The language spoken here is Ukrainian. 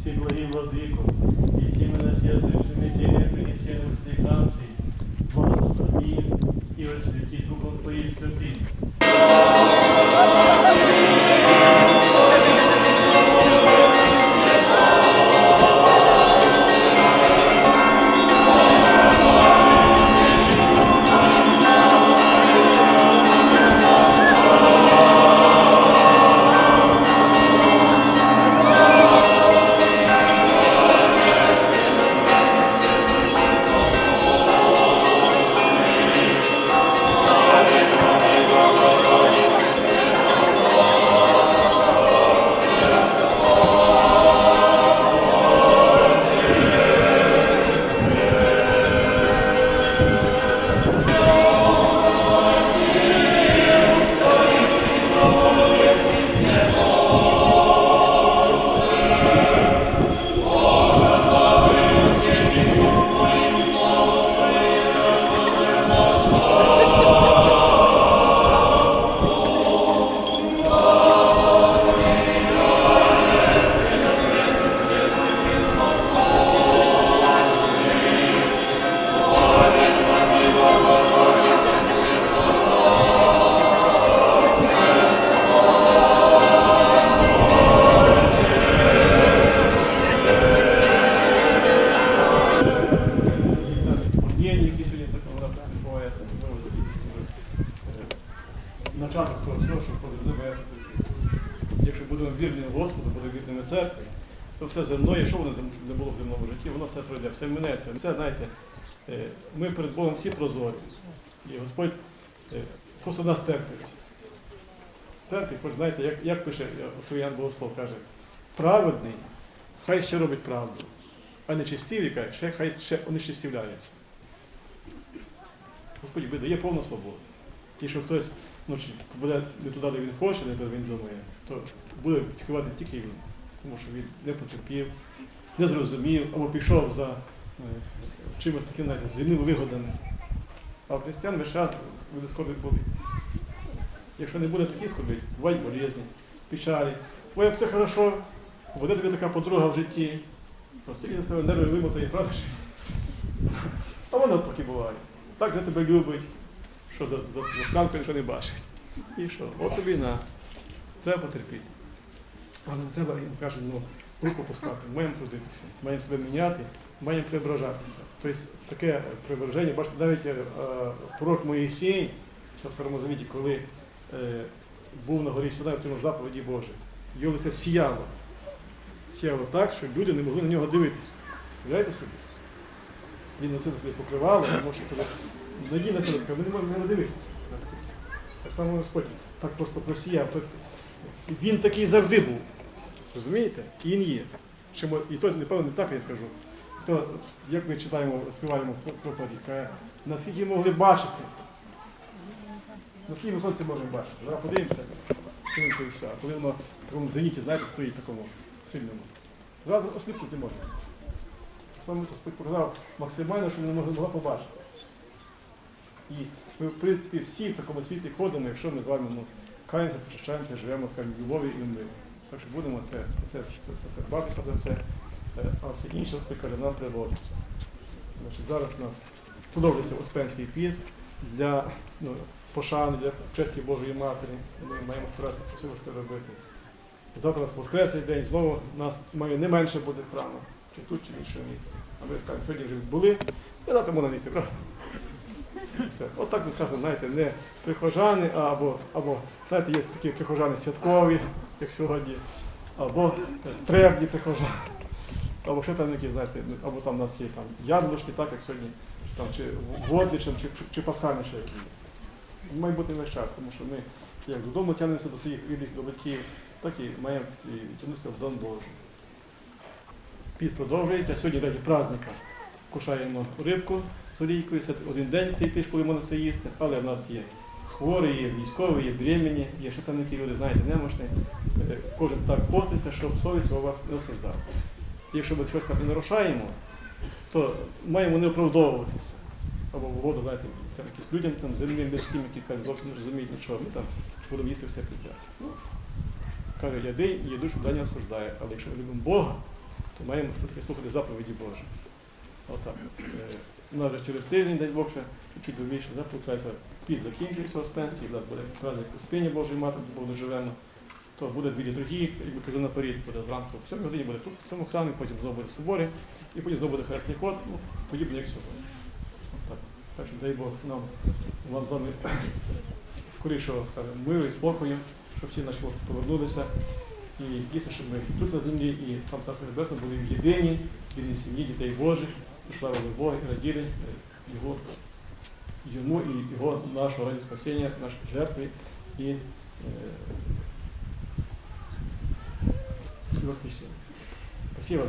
всі благі владико, і сімена з'язичними сім'ями, і сім'ями світанці, благослови і освяті Духом Твоїм святим. Начаток того всього, що повинно Якщо будемо вірні Господу, будемо вірними церкві, то все земне, що воно не було в земному житті, воно все пройде, все минеться. Це, знаєте, е, ми перед Богом всі прозорі. І Господь е, просто нас терпить. Терпить, хоч знаєте, як, як пише Троян Богослов, каже, праведний, хай ще робить правду, а нечистивий, каже, ще, хай ще онечистивляється. Господь видає повну свободу. І що хтось ну, чи буде не туди, де він хоче, де він думає, то буде тікувати тільки він. Тому що він не потерпів, не зрозумів, або пішов за е, чимось таким знаєте, земними вигодами. А в християн весь час буде скорбить були. Якщо не буде таких скорбить, бувають болезні, печалі. Твоє все хорошо, буде тобі така подруга в житті. Просто за тебе нерви вимотає, правда? А воно так буває. Так же тебе любить, що за, за, за шканку нічого не бачить. І що? От війна. Треба потерпіти. Але не треба, він каже, ну, руку пускати, маємо трудитися, маємо себе міняти, маємо преображатися. Тобто таке преображення, бачите, навіть е, е, пророк Моїсей, що в Старому Завіті, коли е, був на горі Синай, отримав заповіді Божі, його лице сіяло. Сіяло так, що люди не могли на нього дивитися. Уявляєте собі? Він носив собі покривало, тому що коли надій на себе, ми не можемо нього дивитися. Так само Господь так просто просіяв. Він такий завжди був. Розумієте? І він є. Мо- І то, напевно, не так я скажу. То, як ми читаємо, співаємо в проповіді, наскільки могли бачити. Наскільки ми сонце можемо бачити. Зараз подивимося, і все. А коли воно в такому зеніті, знаєте, стоїть такому сильному. Зразу осліпнути можна. Саме Господь показав максимально, що могли могла побачити. І ми, в принципі, всі в такому світі ходимо, якщо ми з вами ну, каємося, причащаємося, живемо, скажімо, в любові і в мирі. Так що будемо це, дбати про це, е, а все інше, каже, нам приводиться. Значить, зараз у нас продовжується Успенський піст для ну, пошани, для честі Божої Матері. Ми маємо старатися по це робити. Завтра у нас Воскресний день, знову нас має не менше буде храму, чи тут, чи в іншому місці. А ми скажемо, сьогодні вже були, і завтра можна йти, правда? Все. От так ми скажемо, знаєте, не прихожани, або, або знаєте, є такі прихожани святкові, як сьогодні, або требні прихожани, або ще там які, знаєте, ну, або там у нас є там яблучки, так як сьогодні, чи, там, чи водничем, чи, чи, чи пасхальні ще які. Має бути весь час, тому що ми як додому тягнемося до своїх рідних, до батьків, так і маємо тягнутися в Дом Божий. Піс продовжується. Сьогодні раді праздника кушаємо рибку Це один день цей піш, коли можна їсти, але в нас є хворі, є військові, є бремені, є ще там які люди, знаєте, немощні. Е, Кожен так поститься, щоб совість вас не осуждала. Якщо ми щось там і нарушаємо, то маємо не оправдовуватися. Або в угоду, знаєте, там, якісь людям там, земним міським, які кажуть, зовсім не розуміють нічого, ми там будемо їсти все підряд. Ну, каже, яди і душу да не осуждає. Але якщо ми любимо Бога, то маємо все-таки слухати заповіді Божі. Отак. У вже через тиждень, дай Бог, ще чуть довіше, да, виходить, піс закінчується Успенський, у нас буде праздник Успіння Божої Матері, де Бог живемо. То буде дві літургії, якби кажу наперед, буде зранку в 7 годині буде тут в цьому храмі, потім знову буде в соборі, і потім знову буде хресний ход, ну, подібно як сьогодні. Так. так що дай Бог нам вам з вами скорішого скажімо, миру і спокою, щоб всі наші хлопці повернулися. І дійсно, щоб ми тут на землі і там Царство Небесне були в єдиній, в єдиній сім'ї дітей Божих, і славили Бога, і раділи е, його, йому і його нашого раді спасіння, нашої жертви і, е, і воскресіння. Спасибо.